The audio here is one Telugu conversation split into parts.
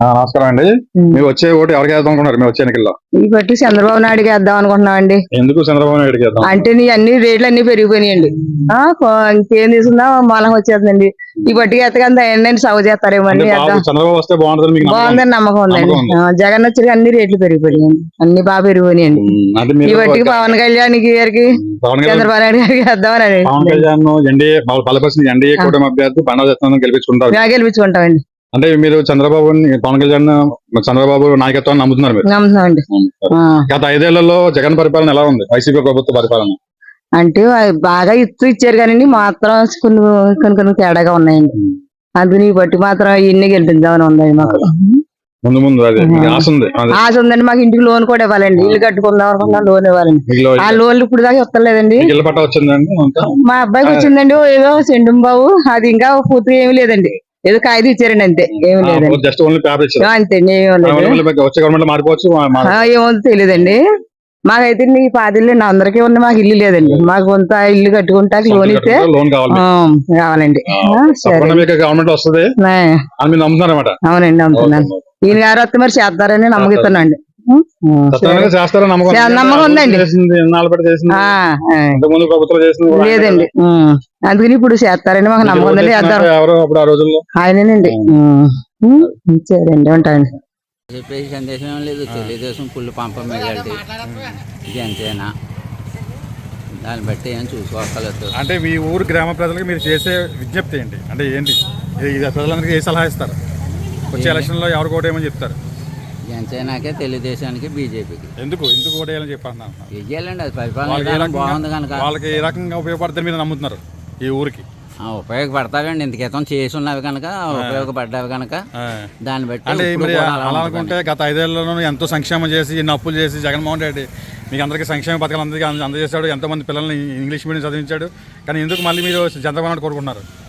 నమస్కారం అండి. మీరు వచ్చే ఓటు ఎవరికి వేద్దాం అనుకున్నారు మీరు వచ్చే ఎన్నికల్లో. ఈ బట్టి చంద్రబాబు నాయుడుకి వేద్దాం అనుకుంటున్నాం అండి. ఎందుకు చంద్రబాబు నాయుడుకి వేద్దాం? అంటే నీ అన్ని రేట్లు అన్ని పెరిగిపోయినాయండి ఇంకేం తీసుకున్నా మూలం వచ్చేస్తుందండి. ఈ బట్టికి ఎత్తగా ఏంటంటే సాగు చేస్తారేమో అన్ని చంద్రబాబు వస్తే బాగుంటుంది? బాగుందని నమ్మకం ఉందండి. జగన్ వచ్చి అన్ని రేట్లు పెరిగిపోయాయండి అన్ని బాగా పెరిగిపోయినాయండి. ఈ బట్టికి పవన్ కళ్యాణ్ గారికి చంద్రబాబు నాయుడు గారికి వేద్దామని పవన్ కళ్యాణ్ ఎన్డీఏ బలపరిచిన ఎన్డీఏ కూటమి అభ్యర్థి బండా గెలిపించుకుంటారు. గెలిపించుకుంటామండి. అంటే మీరు చంద్రబాబు పవన్ కళ్యాణ్ చంద్రబాబు నాయకత్వాన్ని నమ్ముతున్నారు మీరు? నమ్ముతున్నామండి. గత ఐదేళ్ళలో జగన్ పరిపాలన ఎలా ఉంది? వైసీపీ ప్రభుత్వ పరిపాలన? అంటే బాగా ఇస్తూ ఇచ్చారు కానీ మాత్రం కొన్ని కొన్ని కొన్ని తేడాగా ఉన్నాయండి. అందుకని ఈ బట్టి మాత్రం ఇన్ని గెలిపించామని ఉందండి మాకు. ముందు ముందు ఆశ ఉంది. ఆశ ఉందండి మాకు ఇంటికి లోన్ కూడా ఇవ్వాలండి. ఇల్లు కట్టుకుందాం అనుకున్నా లోన్ ఇవ్వాలండి. ఆ లోన్లు ఇప్పుడు దాకా ఇస్తలేదండి? మా అబ్బాయికి వచ్చిందండి ఓ ఏదో సెండు బాబు అది ఇంకా పూర్తిగా ఏమీ లేదండి. ఏదో కాగితం ఇచ్చారండి అంతే. ఏమీ లేదండి. జస్ట్ ఓన్లీ పేపర్ ఇచ్చారు. ఆ, అంతే ఏమీ లేదు. వచ్చే గవర్నమెంట్ మారిపోవచ్చు ఏమో తెలియదండి. మాకైతే నీ పాదిల్లు అందరికీ ఉంది మాకు ఇల్లు లేదండి. మాకు కొంత ఇల్లు కట్టుకుంటా లోన్ ఇస్తే లోన్ కావాలి. ఆ, కావాలండి. గవర్నమెంట్ వస్తుంది అవునండి నమ్ముతున్నాను. ఈయన గారు వస్తే మరి చేస్తారని నమ్మకిస్తున్నాండి నమ్మకం ఉందండి. కూడా లేదండి. అందుకని ఇప్పుడు చేస్తారని మాకు మీకు నమ్మకం ఎవరు ఉందండి చేసినారు? చేద్దాం. ఎవరు అప్పుడు ఆ రోజుల్లో? ఆయనేనండి. ఉమ్. ఉమ్. సరేండి ఉంటాయండి చెప్పేసి సందేశం లేదు తెలుగుదేశం పుల్లు పంప మెజారిటీ జనసేన దాన్ని బట్టి ఏం చూసుకోగలదు. అంటే మీ ఊరు గ్రామ ప్రజలకు మీరు చేసే విజ్ఞప్తి ఏంటి? అంటే ఏంటి? ఇది ప్రజలందరికీ ఏ సలహా ఇస్తారు? వచ్చే ఎలక్షన్లో ఎవరు ఓటేయమని చెప్తారు? జనసేనకే తెలుగుదేశానికి బీజేపీకి. ఎందుకు? ఎందుకు ఓటేయాలని చెప్పాను వెయ్యాలండి అది పరిపాలన వాళ్ళకి ఏ విధానం బాగుంది రకంగా కనుక. వాళ్ళకి ఏ రకంగా ఉపయోగపడుతుంది మీరు నమ్ముతున్నారు ఈ ఊరికి? ఉపయోగపడతాడండి ఇంత క్రితం చేసి ఉన్నవి కనుక ఉపయోగపడ్డవి కనుక. దాన్ని బట్టి అంటే మరి అలా. అనుకుంటే గత ఐదేళ్ళలో ఎంతో సంక్షేమం చేసి ఎన్ని అప్పులు చేసి జగన్మోహన్ రెడ్డి మీకు అందరికీ సంక్షేమ పథకాలు అందరికీ అంద- అందజేశాడు. ఎంతో మంది పిల్లల్ని ఇంగ్లీష్ మీడియం చదివించాడు. కానీ ఎందుకు మళ్ళీ మీరు చంద్రబాబు నాయుడు కోరుకుంటున్నారు?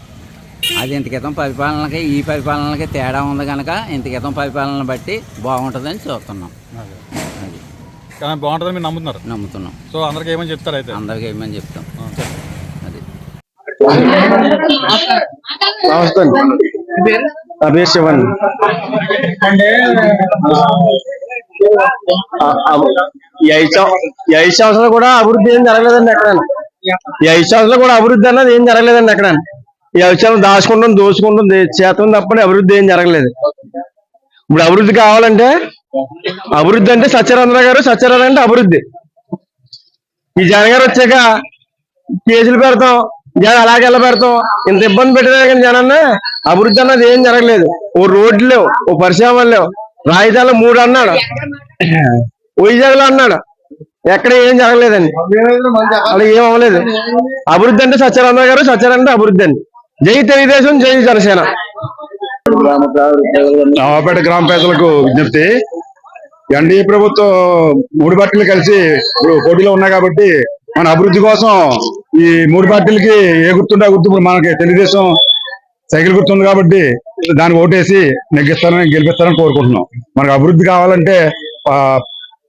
అది ఇంత క్రితం పరిపాలనకి ఈ పరిపాలనకి తేడా ఉంది కనుక ఇంత క్రితం పరిపాలన బట్టి బాగుంటుందని చూస్తున్నాం. అది. కానీ బాగుంటుందని మీరు నమ్ముతున్నారు? నమ్ముతున్నాం. సో అందరికీ ఏమని చెప్తారు అయితే? అందరికీ ఏమని చెప్తాం. అది. నమస్తే నా పేరు శివన్. ఈ ఐదు సంవత్సరాలు కూడా అభివృద్ధి ఏం జరగలేదండి ఎక్కడ ఈ ఐదు సంవత్సరాలు కూడా అభివృద్ధి అన్నది ఏం జరగలేదండి ఎక్కడ ఈ ఐదు దాచుకుంటాం దోచుకుంటాం చేతం తప్పని అభివృద్ధి ఏం జరగలేదు. ఇప్పుడు అభివృద్ధి కావాలంటే అభివృద్ధి అంటే సత్యనారాయణ గారు సత్యనారాయణ అంటే అభివృద్ధి. ఈ జగన్ గారు వచ్చాక కేసులు పెడతాం జనం అలాగే ఎలా పెడతాం ఇంత ఇబ్బంది పెట్టినా కానీ జనాన్ని అభివృద్ధి అన్నది ఏం జరగలేదు. ఓ రోడ్లు లేవు ఓ పరిశ్రమలు లేవు. రాజధానిలో మూడు అన్నాడు. వైజాగ్లో అన్నాడు. ఎక్కడ ఏం జరగలేదండి. అలా ఏం అవ్వలేదు. అభివృద్ధి అంటే సత్యనారాయణ గారు సత్యనారాయణ అంటే అభివృద్ధి అండి. జై తెలుగుదేశం జై జనసేన. నవాపేట గ్రామ ప్రజలకు విజ్ఞప్తి. ఎన్డీఏ ప్రభుత్వం మూడు పార్టీలు కలిసి ఇప్పుడు పోటీలో ఉన్నాయి కాబట్టి మన అభివృద్ధి కోసం ఈ మూడు పార్టీలకి ఏ గుర్తుంటే గుర్తు ఇప్పుడు మనకి తెలుగుదేశం సైకిల్ గుర్తుంది కాబట్టి దాన్ని ఓటేసి నెగ్గిస్తారని గెలిపిస్తారని కోరుకుంటున్నాం. మనకు అభివృద్ధి కావాలంటే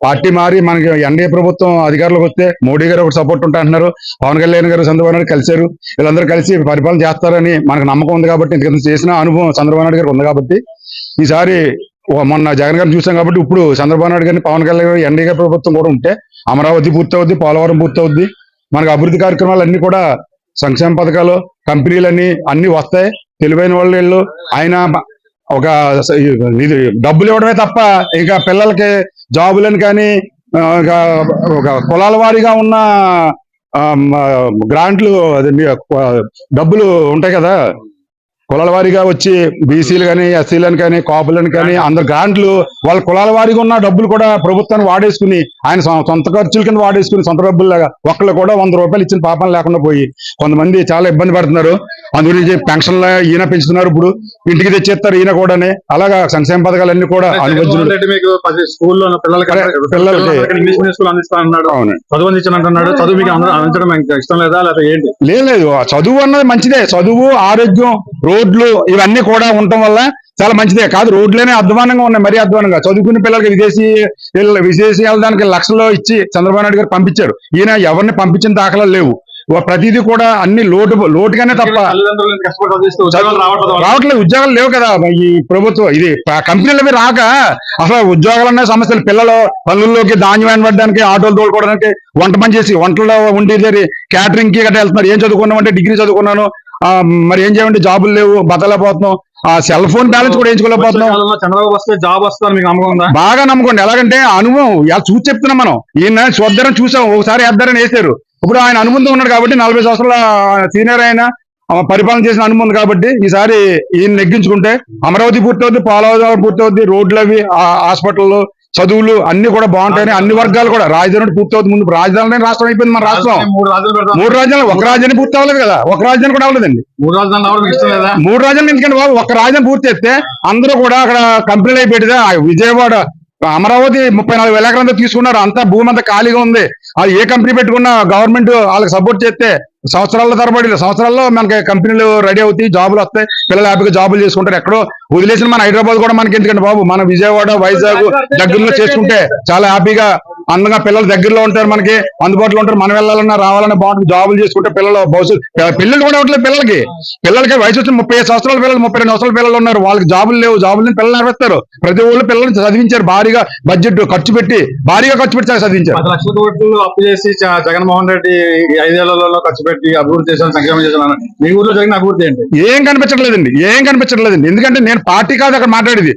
పార్టీ మారి మనకి ఎన్డీఏ ప్రభుత్వం అధికారులకు వస్తే మోడీ గారు ఒక సపోర్ట్ ఉంటా అంటున్నారు. పవన్ కళ్యాణ్ గారు చంద్రబాబు నాయుడు కలిశారు. వీళ్ళందరూ కలిసి పరిపాలన చేస్తారని మనకు నమ్మకం ఉంది కాబట్టి ఇంతకు చేసిన అనుభవం చంద్రబాబు నాయుడు గారికి ఉంది కాబట్టి ఈసారి మొన్న జగన్ గారిని చూసాం కాబట్టి ఇప్పుడు చంద్రబాబు నాయుడు గారిని పవన్ కళ్యాణ్ గారు ఎన్డీఏ ప్రభుత్వం కూడా ఉంటే అమరావతి పూర్తవుద్ది పోలవరం పూర్తవుద్ది. మనకు అభివృద్ధి కార్యక్రమాలు అన్ని కూడా సంక్షేమ పథకాలు కంపెనీలన్నీ అన్ని వస్తాయి. తెలివైన వాళ్ళు వీళ్ళు. ఆయన ఒక డబ్బులు ఇవ్వడమే తప్ప ఇంకా పిల్లలకి జాబులని కానీ ఒక కులాల వారీగా ఉన్న గ్రాంట్లు డబ్బులు ఉంటాయి కదా. కులాల వారీగా వచ్చి బీసీలు కానీ ఎస్సీలను కానీ కాపులను కానీ అందరు గ్రాంట్లు వాళ్ళ కులాల వారీగా ఉన్న డబ్బులు కూడా ప్రభుత్వాన్ని వాడేసుకుని ఆయన సొంత ఖర్చుల కింద వాడేసుకుని సొంత డబ్బులు ఒక్కళ్ళు కూడా వంద రూపాయలు ఇచ్చిన పాపం లేకుండా పోయి కొంతమంది చాలా ఇబ్బంది పడుతున్నారు. అందు గురించి పెన్షన్లు ఈయన పెంచుతున్నారు ఇప్పుడు. ఇంటికి తెచ్చేస్తారు ఈయన కూడానే. అలాగా సంక్షేమ పథకాలన్నీ కూడా ఇష్టం లేదా లేకపోతే ఏంటి? లేదు లేదు. ఆ చదువు అన్నది మంచిదే. చదువు ఆరోగ్యం రోడ్లు ఇవన్నీ కూడా ఉండటం వల్ల చాలా మంచిదే. కాదు రోడ్లేనే అధ్వానంగా ఉన్నాయి. మరీ అధ్వానంగా. చదువుకునే పిల్లలకి విదేశీ విదేశీ వెళ్ళడానికి లక్షల్లో ఇచ్చి చంద్రబాబు నాయుడు గారు పంపించారు. ఈయన ఎవరిని పంపించిన దాఖలాలు లేవు. ప్రతిదీ కూడా అన్ని లోటు లోటుగానే తప్ప రావట్లేదు ఉద్యోగాలు లేవు కదా. ఈ ప్రభుత్వం ఇది కంపెనీలవి రాక అసలు ఉద్యోగాలు అనే సమస్యలు పిల్లలు పనుల్లోకి ధాన్యం పడడానికి ఆటోలు తోలుకోవడానికి వంట పని చేసి వంటలో ఉండి క్యాటరింగ్కి గట్రా వెళ్తున్నారు ఏం చదువుకున్నాం అంటే డిగ్రీ చదువుకున్నాను. మరి ఏం చేయమంటే జాబులు లేవు బతలేకపోతున్నాం ఆ సెల్ ఫోన్ బ్యాలెన్స్ కూడా వేయించుకోలేకపోతున్నాం. చంద్రబాబు వస్తే జాబ్ మీకు నమ్మకం ఉందా? బాగా నమ్ముకోండి ఎలాగంటే అనుభవం చూసి చెప్తున్నాం మనం. ఈయన చూద్దారని చూసాం ఒకసారి వేద్దారని వేసారు ఇప్పుడు ఆయన అనుబంధం ఉన్నాడు కాబట్టి నలభై సంవత్సరాల సీనియర్ ఆయన. పరిపాలన చేసిన ఉంది కాబట్టి ఈసారి ఈయన నెగ్గించుకుంటే అమరావతి పూర్తవుద్ది పోలవరం పూర్తవుద్ది రోడ్లు అవి హాస్పిటల్ చదువులు అన్ని కూడా బాగుంటాయని అన్ని వర్గాలు కూడా. రాజధాని పూర్తవుతుంది ముందు. రాజధాని రాష్ట్రం అయిపోయింది మన రాష్ట్రం. మూడు రాజధానులు ఒక రాజధాని పూర్తి అవ్వలేదు కదా. ఒక రాజధాని కూడా అవ్వలేదండి. మూడు రాజధానులు ఎందుకంటే బాబు ఒక రాజధాని పూర్తి చేస్తే అందరూ కూడా అక్కడ కంపెనీలు అయి పెడితే ఆ విజయవాడ అమరావతి ముప్పై నాలుగు వేల ఎకరాలతో తీసుకున్నారు. అంతా భూమి అంతా ఖాళీగా ఉంది. అది ఏ కంపెనీ పెట్టుకున్నా గవర్నమెంట్ వాళ్ళకి సపోర్ట్ చేస్తే సంవత్సరాల తరబడి సంవత్సరాల్లో మనకి కంపెనీలు రెడీ అవుతాయి జాబులు వస్తాయి. పిల్లలు హ్యాపీగా జాబులు చేసుకుంటారు. ఎక్కడో వదిలేసిన మన హైదరాబాద్ కూడా మనకి ఎందుకంటే బాబు మన విజయవాడ వైజాగ్ దగ్గరలో చేసుకుంటే చాలా హ్యాపీగా అందంగా పిల్లలు దగ్గరలో ఉంటారు మనకి అందుబాటులో ఉంటారు. మనం వెళ్ళాలన్నా రావాలన్నా బాగుంటుంది. జాబులు చేసుకుంటే పిల్లలు భవిష్యత్తు పిల్లలు కూడా ఉండలేదు పిల్లలకి. పిల్లలకి వయసు వచ్చి ముప్పై ఐదు సంవత్సరాల పిల్లలు ముప్పై రెండు సంవత్సరాల పిల్లలు ఉన్నారు. వాళ్ళకి జాబులు లేవు. జాబులు పిల్లలు నెరవేస్తారు. ప్రతి ఊళ్ళో పిల్లల్ని చదివించారు. భారీగా బడ్జెట్ ఖర్చు పెట్టి భారీగా ఖర్చు పెట్టి చదివించారు. లక్షల కోట్లు అప్పు చేసి జగన్మోహన్ రెడ్డి ఐదేళ్ళలో ఖర్చు పెట్టి అభివృద్ధి చేశాను సంక్షేమం చేశాను మీ ఊర్లో జరిగిన అభివృద్ధి ఏంటి? ఏం కనిపించట్లేదండి ఏం కనిపించట్లేదండి. ఎందుకంటే నేను పార్టీ కాదు అక్కడ మాట్లాడేది.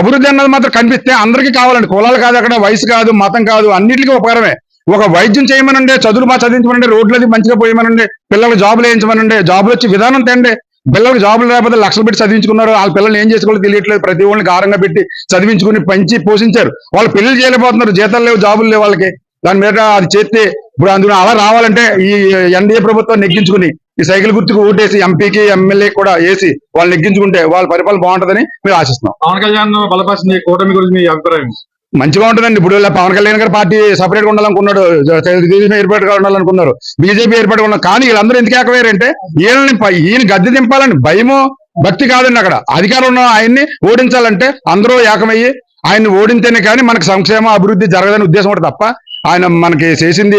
అభివృద్ధి అన్నది మాత్రం కనిపిస్తే అందరికీ కావాలండి. కులాలు కాదు అక్కడ వయసు కాదు మతం కాదు అన్నిటికీ ఉపకారమే. ఒక వైద్యం చేయమనండి చదువులు బాగా చదివించమనండి రోడ్లు అది మంచిగా పోయమనండి పిల్లలకు జాబులు వేయించమనండి జాబులు వచ్చి విధానం తేండి పిల్లలకు జాబులు లేకపోతే లక్షలు పెట్టి చదివించుకున్నారు వాళ్ళ పిల్లలు ఏం చేసుకోవాలో తెలియట్లేదు. ప్రతి ఒళ్ళని గారంగా పెట్టి చదివించుకుని పెంచి పోషించారు. వాళ్ళు పెళ్ళి చేయలేకపోతున్నారు జీతాలు లేవు జాబులు లేవు వాళ్ళకి. దాని మీద అది చేస్తే ఇప్పుడు అందులో అలా రావాలంటే ఈ ఎన్డీఏ ప్రభుత్వం నెగ్గించుకుని ఈ సైకిల్ గుర్తుకు ఓటేసి ఎంపీకి ఎమ్మెల్యే కూడా వేసి వాళ్ళు నెగ్గించుకుంటే వాళ్ళ పరిపాలన బాగుంటుందని మేము ఆశిస్తున్నాం. పవన్ కళ్యాణ్ బలపరిచింది ఈ కూటమి గురించి మీ అభిప్రాయం? మంచిగా ఉంటుందండి ఇప్పుడు పవన్ కళ్యాణ్ గారి పార్టీ సపరేట్గా ఉండాలనుకున్నాడు తెలుగుదేశం ఏర్పాటుగా ఉండాలనుకున్నారు బీజేపీ ఏర్పాటుగా ఉన్నారు కానీ వీళ్ళందరూ ఎందుకు ఏకవేరంటే ఈయనని ఈయన గద్దె దింపాలని భయము భక్తి కాదండి అక్కడ. అధికారం ఉన్న ఆయన్ని ఓడించాలంటే అందరూ ఏకమయ్యి ఆయన్ని ఓడింతేనే కానీ మనకు సంక్షేమ అభివృద్ధి జరగదని ఉద్దేశం ఒకటి తప్ప ఆయన మనకి చేసింది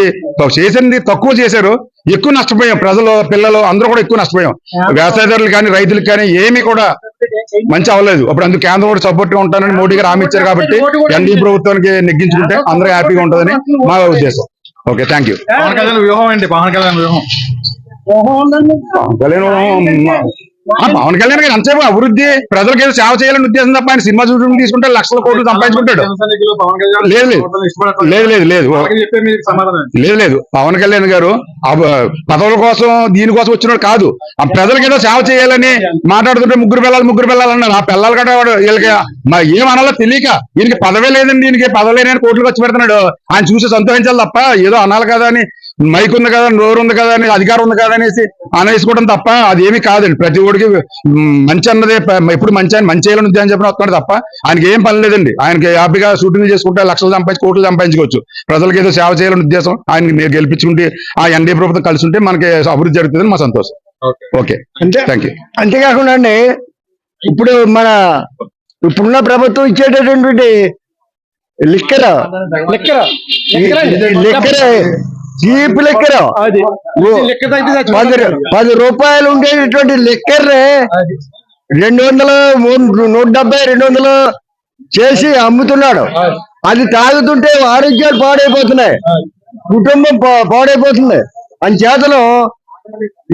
చేసింది తక్కువ చేశారు. ఎక్కువ నష్టపోయాం. ప్రజలు పిల్లలు అందరూ కూడా ఎక్కువ నష్టపోయాం. వ్యవసాయదారులు కానీ రైతులకు కానీ ఏమీ కూడా మంచి అవ్వలేదు. అప్పుడు అందుకు కేంద్రం కూడా సపోర్ట్గా ఉంటానని మోడీ గారు హామీ ఇచ్చారు కాబట్టి ఎన్డీ ప్రభుత్వానికి నెగ్గించుకుంటే అందరూ హ్యాపీగా ఉంటుందని మా ఉద్దేశం. Okay thank you. Pawan Kalyan వ్యూహం ఏంటి? పవన్ కళ్యాణ్ వ్యూహం. పవన్ కళ్యాణ్ పవన్ కళ్యాణ్ గారు ఎంతసేపు అభివృద్ధి ప్రజలకు ఏదో సేవ చేయాలని ఉద్దేశం తప్ప ఆయన సినిమా చూడడం తీసుకుంటే లక్షల కోట్లు సంపాదించుకుంటాడు. లేదు, లేదు. లేదు లేదు లేదు? లేదు లేదు. పవన్ కళ్యాణ్ గారు పదవుల కోసం దీనికోసం వచ్చినాడు కాదు. ఆ ప్రజలకు ఏదో సేవ చేయాలని మాట్లాడుతుంటే ముగ్గురు పిల్లలు ముగ్గురు పిల్లలు అన్నారు. ఆ పిల్లలు కూడా వాడు వీళ్ళకి ఏం అనాలో తెలియక ఈయనకి పదవే లేదండి ఈయనకి పదవి లేని కోట్లు ఖర్చు పెడుతున్నాడు. ఆయన చూసి సంతోషించాలి తప్ప ఏదో అనాలి కదా అని మైక్ ఉంది కదా నోరు ఉంది కదా అని అధికారం ఉంది కదా అనేసి అనేసుకోవడం తప్ప అది ఏమీ కాదండి. ప్రతి ఒడికి మంచి అన్నదే ఎప్పుడు మంచి ఆయన మంచి చేయాలని ఉద్యోగం చెప్పిన వస్తున్నాడు తప్ప ఆయనకి ఏం పని లేదండి. ఆయనకి హ్యాపీగా షూటింగ్ చేసుకుంటే లక్షలు సంపాదించి కోట్లు సంపాదించుకోవచ్చు. ప్రజలకు ఏదో సేవ చేయాలని ఉద్దేశం ఆయన మీరు గెలిపించుకుంటే ఆ ఎన్డీ ప్రభుత్వం కలిసి ఉంటే మనకి అభివృద్ధి జరుగుతుందని మా సంతోషం. ఓకే. థ్యాంక్ యూ అంతేకాకుండా అండి ఇప్పుడు మన ఇప్పుడున్న ప్రభుత్వం ఇచ్చేటటువంటి లిక్కర్. లిక్కర్. చీప్ లిక్కర్ పది రూపాయలు ఉండేటటువంటి లిక్కర్ రెండు వందలు నూట డెబ్బై రెండు వందలు చేసి అమ్ముతున్నాడు. అది. తాగుతుంటే ఆరోగ్యాలు పాడైపోతున్నాయి. కుటుంబం పా- పాడైపోతుంది. అంచేతను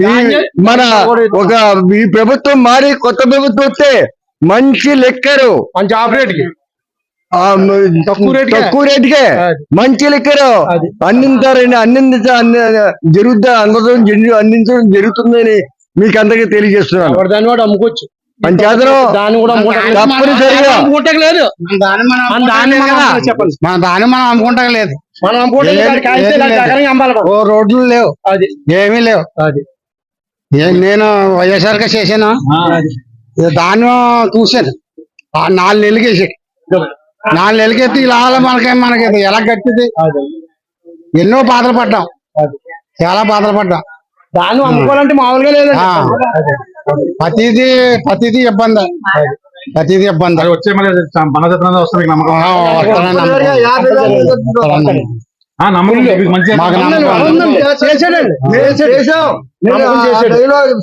ఈ మన ఒక ఈ ప్రభుత్వం మారి కొత్త ప్రభుత్వం వస్తే మంచి లెక్కరు. మంచి ఆపరేట్ తక్కువ రేటుకే. మంచి లెక్కరు. అందించారని అందించ అన్ని జరుగుతా అందడం జరు- అందించడం జరుగుతుందని మీకు అందరికీ తెలియజేస్తున్నాను దాన్ని కూడా అమ్ముకోవచ్చు. దాన్ని తప్పనిసరిగా. లేదు మన దాన్ని మనం దాన్ని అమ్ముకుంటాం. ఓ రోడ్లు లేవు. అది. ఏమీ లేవు. నేను వైఎస్ఆర్గా చేశాను ధాన్యం చూశాను. ఆ నాలుగు నెలలకి వేసాడు నాలుగు నెలలకి ఎత్తి ఇలా మనకి మనకి ఎలా గట్టిది? ఎన్నో బాధలు పడ్డాం. చాలా బాధలు పడ్డాం. దాన్ని అమ్ముకోవాలంటే మామూలుగా లేదండి ఆ. ప్రతిదీ ప్రతిదీ ఇబ్బంది. ప్రతిదీ ఇబ్బంది. వచ్చే.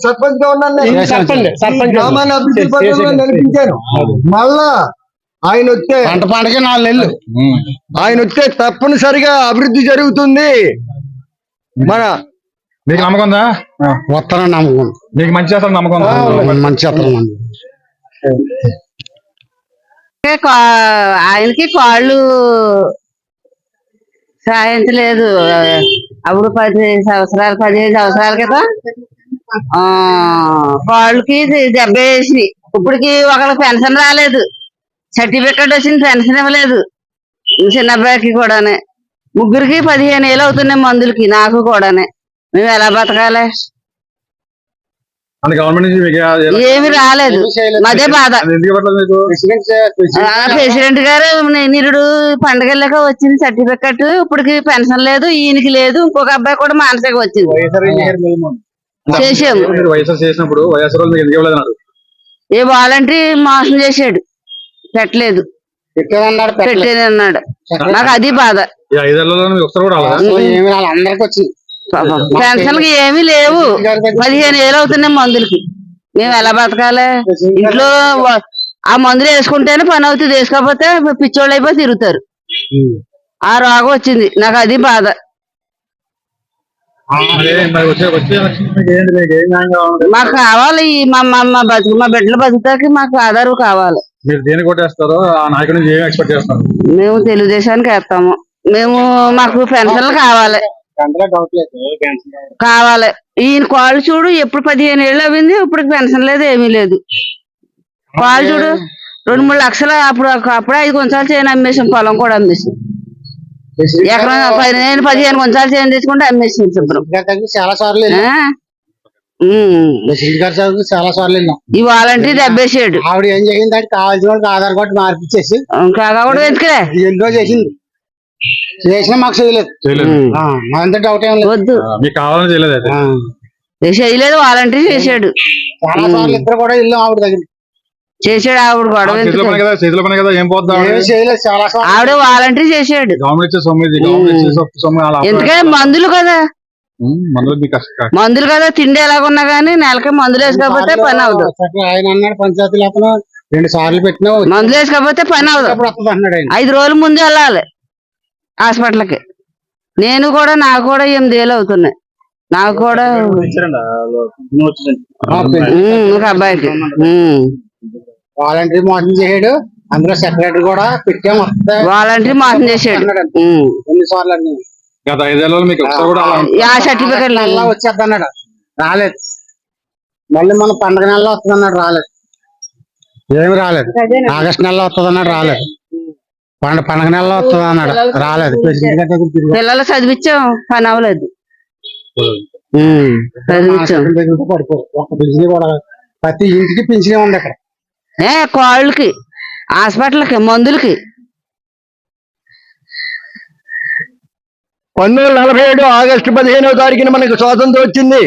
సర్పంచ్గా ఉన్నాను మళ్ళా ఆయన వస్తే పంట పంటకి నాలుగు నెలలు. ఆయన వస్తే తప్పనిసరిగా అభివృద్ధి జరుగుతుంది. మన మీకు నమ్మకం ఉందా? వస్తానని నమ్మకం. మీకు మంచి చేస్తారు నమ్మకం మంచి కా- ఆయనకి కాళ్ళు సాయించలేదు అప్పుడు పది సంవత్సరాలు పదిహేను సంవత్సరాల ఆ కాళ్ళకి దెబ్బ వేసి ఇప్పటికి ఒకళ్ళకి పెన్షన్ రాలేదు. సర్టిఫికెట్ వచ్చింది పెన్షన్ ఇవ్వలేదు. చిన్న అబ్బాయికి కూడానే. ముగ్గురికి పదిహేను ఏళ్ళు అవుతున్నాయి మందులకి నాకు కూడానే. మేము ఎలా బతకాలి? ఏమి రాలేదు. అదే బాధ. ప్రెసిడెంట్ గారు నిరుడు పండగలక వచ్చింది సర్టిఫికెట్. ఇప్పటికి పెన్షన్ లేదు ఈయనకి లేదు. ఇంకొక అబ్బాయి కూడా మానసిక వచ్చింది. చేసాము ఏ వాలంటరీ మోసం చేశాడు. పెట్టలేదు. పెట్టేది అన్నాడు నాకు అది బాధ. పెన్షన్కి ఏమీ లేవు. పదిహేను ఏళ్ళు అవుతున్నాయి మందులకి. మేము ఎలా బతకాలి? ఇంట్లో ఆ మందులు వేసుకుంటేనే పని అవుతుంది. వేసుకోకపోతే పిచ్చోళ్ళు అయిపోయి తిరుగుతారు. ఆ రోగం వచ్చింది. నాకు అది బాధ. మరి మరి వచ్చే వచ్చే ఎలక్షన్ మీకు కావాలి? మా బతుకు మా బిడ్డల బతుకుతాకి మాకు ఆధారు కావాలి. మీరు దేని కొట్టేస్తారో ఆ నాయకుడి నుంచి ఏం ఎక్స్పెక్ట్ చేస్తారు? మేము తెలుగుదేశానికి వేస్తాము. మేము మాకు పెన్షన్లు కావాలి. అందులో డౌట్ లేదు కావాలి. ఈయన కాళ్ళు చూడు ఎప్పుడు పదిహేను ఏళ్ళు అయింది ఇప్పుడు పెన్షన్ లేదు ఏమీ లేదు. కాళ్ళు చూడు రెండు మూడు లక్షలు అప్పుడు అప్పుడే ఐదు కొంచాలు చేయని అమ్మేసాం పొలం కూడా అమ్మేసాం. ఎకరం పదిహేను పదిహేను కొంచాలు చేయని తెచ్చుకుంటే అమ్మేసాం శుభ్రం. దగ్గరికి చాలా సార్లు చాలా సార్లు వెళ్ళాం ఈ వాలంటీ దెబ్బేసాడు ఆవిడ ఏం చేసింది? అంటే కావాల్సిన వాళ్ళకి ఆధార్ కార్డు మార్పిచ్చేసి ఎన్నో చేసింది? చేసినా మాకు చేయలేదు. డౌట్ ఏం లేదు. మీకు కావాలని చేయలేదు చేయలేదు వాలంటీ చేశాడు. చాలా సార్లు ఇద్దరు కూడా వెళ్ళాం ఆవిడ దగ్గర. చేశాడు ఆవిడ గొడవ చేతిలో పని కదా చేతిలో పని కదా ఏం పోద్దా ఏమీ చేయలేదు చాలా సార్లు. ఆవిడ వాలంటీ చేశాడు. ఎందుకంటే మందులు కదా. మందులు కదా తిండి ఎలాగున్నా గానీ నెలకి మందులు వేసుకోకపోతే పని అవదు ఆయన అన్నాడు పంచాయతీ లేకపోతే రెండు సార్లు పెట్టినా మందులు వేసుకోకపోతే పని అవదు ఐదు రోజుల ముందు వెళ్ళాలి హాస్పిటల్కి. నేను కూడా నాకు కూడా ఎనిమిది ఏళ్ళు అవుతున్నాయి. నాకు కూడా ఒక అబ్బాయికి. వాలంటరీ మోసం చేసాడు అందులో సెక్రటరీ కూడా పెట్టాము. వస్తే వాలంటీ మోసం ఉమ్. ఎన్ని సార్లు గత ఐదేళ్ళలో మీకు ఒకసారి కూడా అలా యా సర్టిఫికెట్ నెలలో వచ్చేద్ది అన్నాడు రాలేదు. మళ్ళీ మన పండగ నెలలో వస్తుంది అన్నాడు రాలేదు. ఏమి రాలేదు. ఆగస్ట్ నెలలో వస్తుంది అన్నాడు రాలేదు. పండ పండగ నెలలో వస్తుంది అన్నాడు రాలేదు. ప్రెసిడెంట్ గారి దగ్గర తిరిగాం. పిల్లలు చదివించాం పని అవ్వలేదు. ఉమ్, చదివించాం. హాస్పిటల్ దగ్గర పడిపో ఒక్క పింఛని కూడా ప్రతి ఇంటికి పింఛనే ఉంది అక్కడ. ఏ కాళ్ళకి హాస్పిటల్కి మందులకి. పంతొమ్మిది వందల నలభై ఏడు ఆగస్టు పదిహేనవ తారీఖున మనకు స్వాతంత్రం వచ్చింది.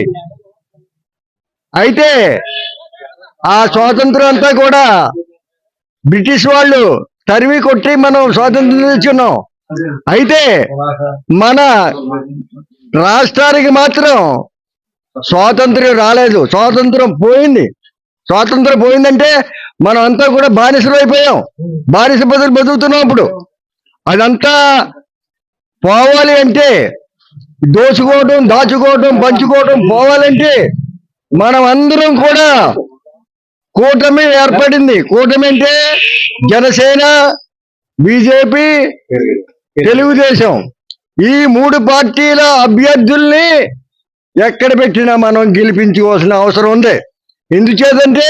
అయితే ఆ స్వాతంత్రం అంతా కూడా బ్రిటిష్ వాళ్ళు తరివి కొట్టి మనం స్వాతంత్రం తెచ్చుకున్నాం. అయితే మన రాష్ట్రానికి మాత్రం స్వాతంత్రం రాలేదు. స్వాతంత్రం పోయింది. స్వాతంత్రం పోయిందంటే మనం అంతా కూడా బానిసలు అయిపోయాం. బానిస బదులు బతుకుతున్నాం ఇప్పుడు అదంతా పోవాలి అంటే దోచుకోవటం దాచుకోవటం పంచుకోవటం పోవాలంటే మనం అందరం కూడా కూటమి ఏర్పడింది. కూటమి అంటే జనసేన బీజేపీ తెలుగుదేశం. ఈ మూడు పార్టీల అభ్యర్థుల్ని ఎక్కడ పెట్టినా మనం గెలిపించుకోవాల్సిన అవసరం ఉంది. ఎందుచేతంటే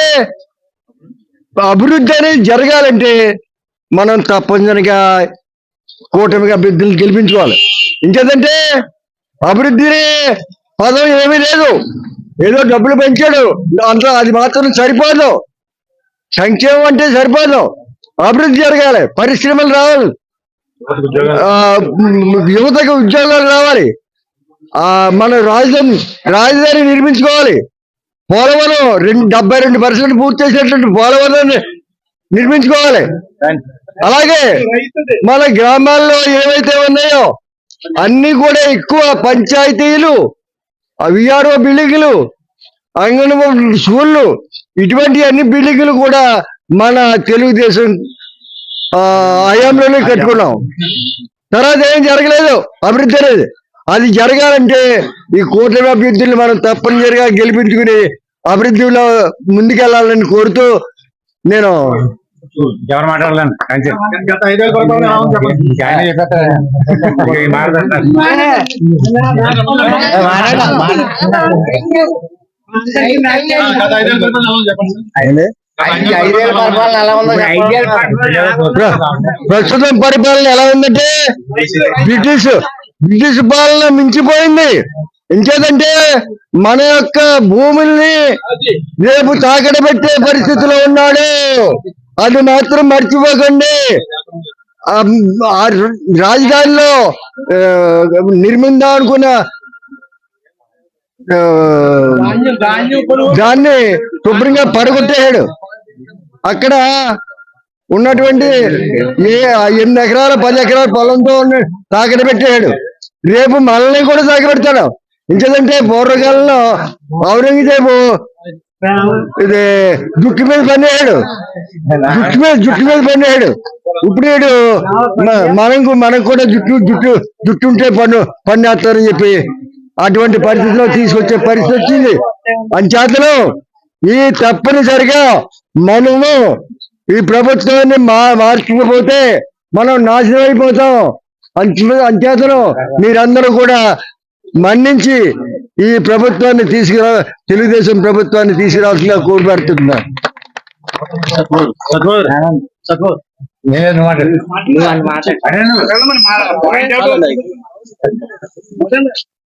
అభివృద్ధి అనేది జరగాలంటే మనం తప్పనిసరిగా కూటమిగా అభ్యర్థులను గెలిపించుకోవాలి. ఇంకేదంటే అభివృద్ధిని పదం ఏమీ లేదు. ఏదో డబ్బులు పెంచాడు. అంత అది మాత్రం సరిపోదు. సంక్షేమం అంటే సరిపోదు. అభివృద్ధి జరగాలి. పరిశ్రమలు రావాలి. యువతకు ఉద్యోగాలు రావాలి. ఆ మన రాజధాని రాజధాని నిర్మించుకోవాలి. పోలవరం రెండు డెబ్బై రెండు పర్సెంట్ పూర్తి చేసినటువంటి పోలవరాన్ని నిర్మించుకోవాలి. అలాగే మన గ్రామాల్లో ఏవైతే ఉన్నాయో అన్ని కూడా ఎక్కువ పంచాయతీలు విఆర్ఓ బిల్డింగులు అంగన్వాడీ స్కూళ్ళు ఇటువంటి అన్ని బిల్డింగులు కూడా మన తెలుగుదేశం హయాంలోనే కట్టుకున్నాం. తర్వాత ఏం జరగలేదు అభివృద్ధి అనేది అది జరగాలంటే ఈ కూటమి అభ్యర్థుల్ని మనం తప్పనిసరిగా గెలిపించుకుని అభివృద్ధిలో ముందుకెళ్ళాలని కోరుతూ నేను ఎవరు మాట్లాడలేను? ఆయన చెప్పేస్తారు? ప్రస్తుతం పరిపాలన ఎలా ఉందంటే బ్రిటిష్ బ్రిటిష్ పాలన మించిపోయింది. ఇంకేదంటే మన యొక్క భూముల్ని రేపు తాకడ పెట్టే పరిస్థితిలో ఉన్నాడు. అది మాత్రం మర్చిపోకండి. రాజధానిలో నిర్మిందా నిర్మిందాం అనుకున్న దాన్ని శుభ్రంగా పడగొట్టేశాడు. అక్కడ ఉన్నటువంటి ఏ ఎనిమిది ఎకరాల పది ఎకరాల పొలంతో తాకట పెట్టాడు రేపు మనల్ని కూడా తాకబెడతాడు ఇంకేదంటే పూర్వకాలంలో ఔరంగజేబు ఇది జుట్టు మీద పన్నాడు జుట్టు మీద జుట్టు మీద పన్నాడు ఇప్పుడు వీడు మనకు మనకు కూడా జుట్టు జుట్టు జుట్టు ఉంటే పన్ను పన్నేస్తారని చెప్పి అటువంటి పరిస్థితిలో తీసుకొచ్చే పరిస్థితి వచ్చింది. అంచేతను ఈ తప్పనిసరిగా మనము ఈ ప్రభుత్వాన్ని మా మార్చకపోతే మనం నాశనం అయిపోతాం. అంచే- మీరందరూ కూడా మన్నించి ఈ ప్రభుత్వాన్ని తీసుకురా తెలుగుదేశం ప్రభుత్వాన్ని తీసుకురావాల్సిందిగా కోరుపెడుతున్నా. నేను